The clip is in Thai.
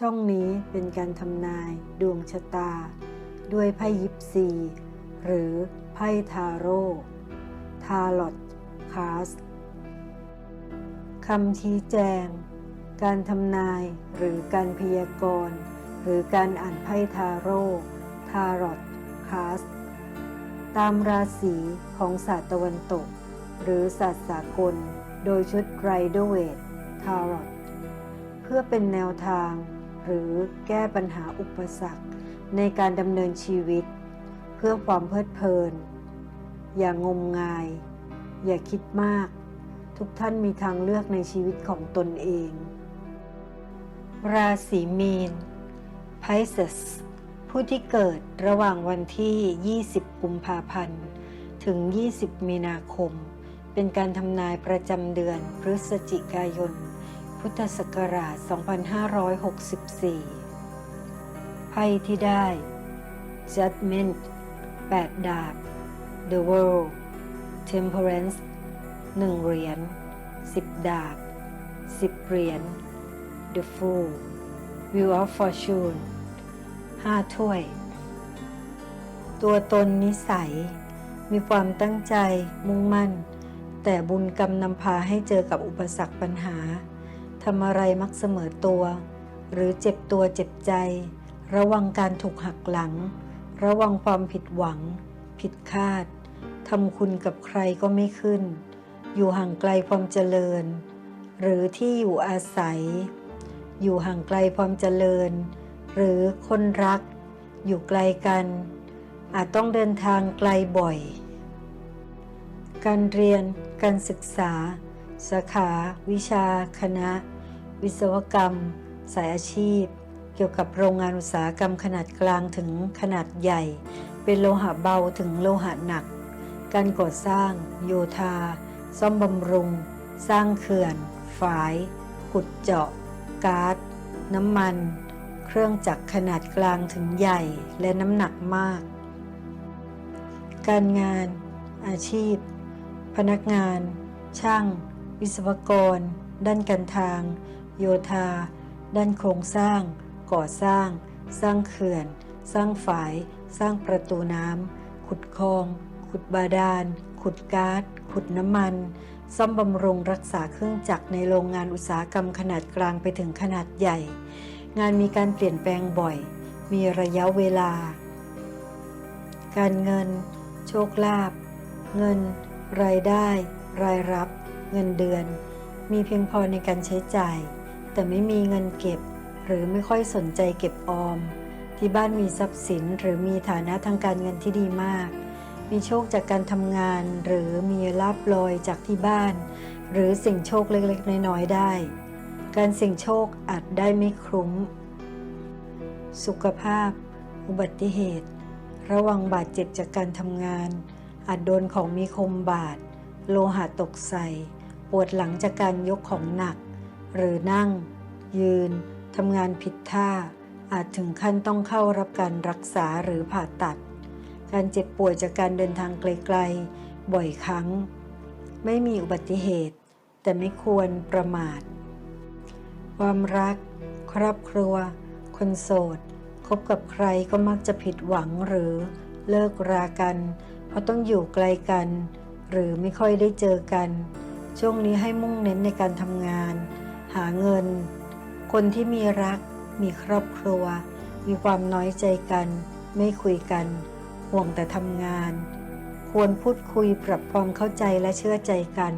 ช่องนี้เป็นการทำนายดวงชะตา ด้วยไพ่ยิปซี หรือไพ่ทาโร่ทาลอตคาสคำชี้แจง การทำนายหรือการพยากรณ์หรือการอ่านไพ่ทาโร่ทารอตคาสตามราศีของศาสตร์ตะวันตก หรือศาสตร์สากล โดยชุดไรเดอร์เวททารอตเพื่อเป็นแนวทาง หรือแก้ปัญหาอุปสรรคในการดำเนินชีวิต เพื่อความเพลิดเพลิน อย่างงมงาย อย่าคิดมาก ทุกท่านมีทางเลือกในชีวิตของตนเอง ราศีมีน Pisces ผู้ที่เกิดระหว่างวันที่ 20 กุมภาพันธ์ ถึง 20 มีนาคม เป็นการทำนายประจำเดือนพฤศจิกายน พุทธศักราช 2564 ไพ่ที่ได้ Judgment 8 ดาบ The World Temperance 1 เหรียญ 10 ดาบ 10 เหรียญ The Fool Wheel of Fortune 5 ถ้วย ตัวตนนิสัย มีความตั้งใจมุ่งมั่น แต่บุญกรรมนำพาให้เจอกับอุปสรรคปัญหา ทำอะไรมักเสมอตัว หรือเจ็บตัวเจ็บใจ ระวังการถูกหักหลัง ระวังความผิดหวัง ผิดคาดทำคุณกับใครก็ไม่ขึ้น อยู่ห่างไกลความเจริญ หรือที่อยู่อาศัย อยู่ห่างไกลความเจริญ หรือคนรัก อยู่ไกลกัน อาจต้องเดินทางไกลบ่อย การเรียน การศึกษาสาขา วิชา คณะ วิศวกรรม สายอาชีพ เกี่ยวกับโรงงานอุตสาหกรรมขนาดกลางถึงขนาดใหญ่ เป็นโลหะเบาถึงโลหะหนัก การก่อสร้าง โยธา ซ่อมบำรุง สร้างเขื่อน ฝาย ขุดเจาะ ก๊าซน้ำมัน เครื่องจักรขนาดกลางถึงใหญ่และน้ำหนักมาก การงาน อาชีพ พนักงาน ช่าง วิศวกร ด้านการทาง โยธา ด้านโครงสร้าง ก่อสร้าง สร้างเขื่อน สร้างฝาย สร้างประตูน้ำขุดคลอง ขุดบาดาล ขุดก๊าซขุดน้ำมัน ซ่อมบำรุงรักษาเครื่องจักรในโรงงานอุตสาหกรรมขนาดกลางไปถึงขนาดใหญ่ งานมีการเปลี่ยนแปลงบ่อย มีระยะเวลา การเงิน โชคลาภเงิน รายได้ รายรับ เงินเดือน มีเพียงพอในการใช้จ่าย แต่ไม่มีเงินเก็บ หรือไม่ค่อยสนใจเก็บออม ที่บ้านมีทรัพย์สินหรือมีฐานะทางการเงินที่ดีมาก มีโชคจากการทำงาน หรือมีลาบลอยจากที่บ้าน หรือสิ่งโชคเล็กๆ น้อยๆได้ การสี่งโชคอาจได้ไม่คุ้ม สุขภาพ อุบัติเหตุ ระวังบาดเจ็บจากการทำงาน อาจโดนของมีคมบาด โลหะตกใส่ ปวดหลังจากการยกของหนัก หรือนั่ง ยืนทำงานผิดท่า อาจถึงขั้นต้องเข้ารับการรักษาหรือผ่าตัด การเจ็บป่วยจากการเดินทางไกลๆ บ่อยครั้ง ไม่มีอุบัติเหตุ แต่ไม่ควรประมาท ความรัก ครอบครัว คนโสดคบกับใครก็มักจะผิดหวังหรือเลิกรากัน เพราะต้องอยู่ไกลกัน หรือไม่ค่อยได้เจอกัน ช่วงนี้ให้มุ่งเน้นในการทำงาน หาเงิน คนที่มีรัก มีครอบครัว มีความน้อยใจกัน ไม่คุยกัน ห่วงแต่ทำงาน ควรพูดคุยปรับความเข้าใจและเชื่อใจกัน